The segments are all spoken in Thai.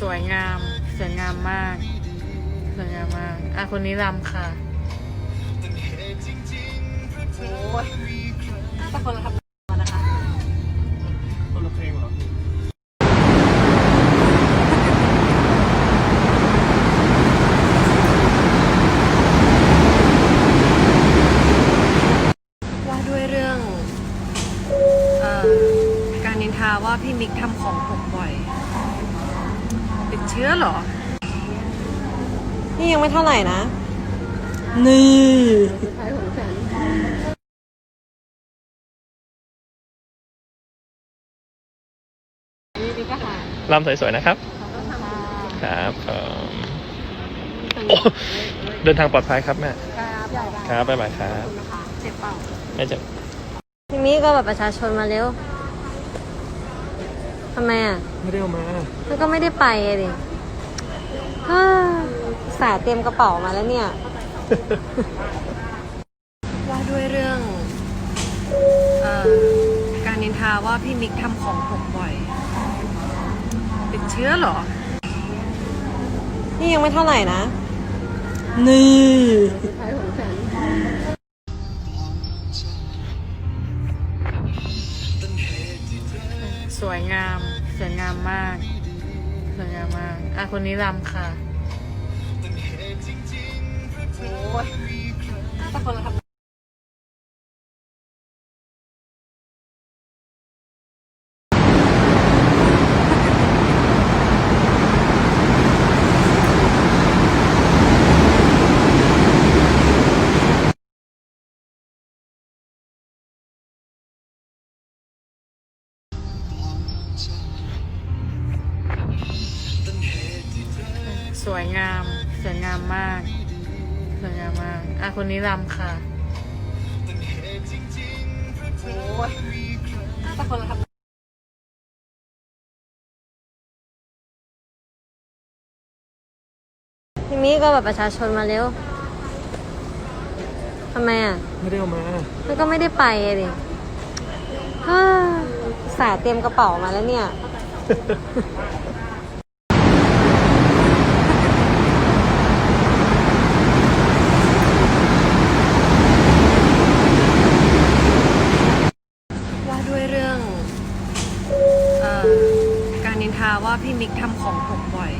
สวยงาม สวยงามมาก สวยงามมาก อะคนนี้รำค่ะ โอ้ยแต่คนละทำนะคะคนละเพลงเหรอว่าด้วยเรื่อง เอ่อ การนินทาว่าพี่มิกทำของหกบ่อยติด เชื้อเหรอ นี่ยังไม่เท่าไหร่นะ นี่รำสวยๆนะครับ ครับเอิ่มโอ้เดินทางปลอดภัยครับแม่ ครับ บ๊ายบายครับ เจ็บเปล่าไม่เจ็บพี่มี่ก็แบบประชาชนมาเร็ว ทำไมอะ ไม่ได้เอามามันก็ไม่ได้ไปอะดิฮ่าอุตสาห์เตรียมกระเป๋ามาแล้วเนี่ย ว่าด้วยเรื่องเอ่อการนินทาว่าพี่มิกทำของหกบ่อยติดเชื้อเหรอ นี่ยังไม่เท่าไหร่นะ นี่ วยงาม สวยงามมาก สวยงามมาก อะคนนี้รำค่ะ สวยงาม สวยงามมาก สวยงามมาก อะ คนนี้รำค่ะ โอ้ยแต่คนละทำพี่มี่ก็แบบประชาชนมาเร็วทำไมอะ ไม่ได้เอามามันก็ไม่ได้ไปอะดิฮ่าอุตสาห์เตรียมกระเป๋ามาแล้วเนี่ย ว่าด้วยเรื่องเอ่อการ นินทาว่าพี่มิกทำของหกบ่อย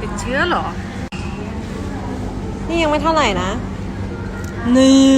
ติดเชื้อเหรอ นี่ยังไม่เท่าไหร่นะ นี่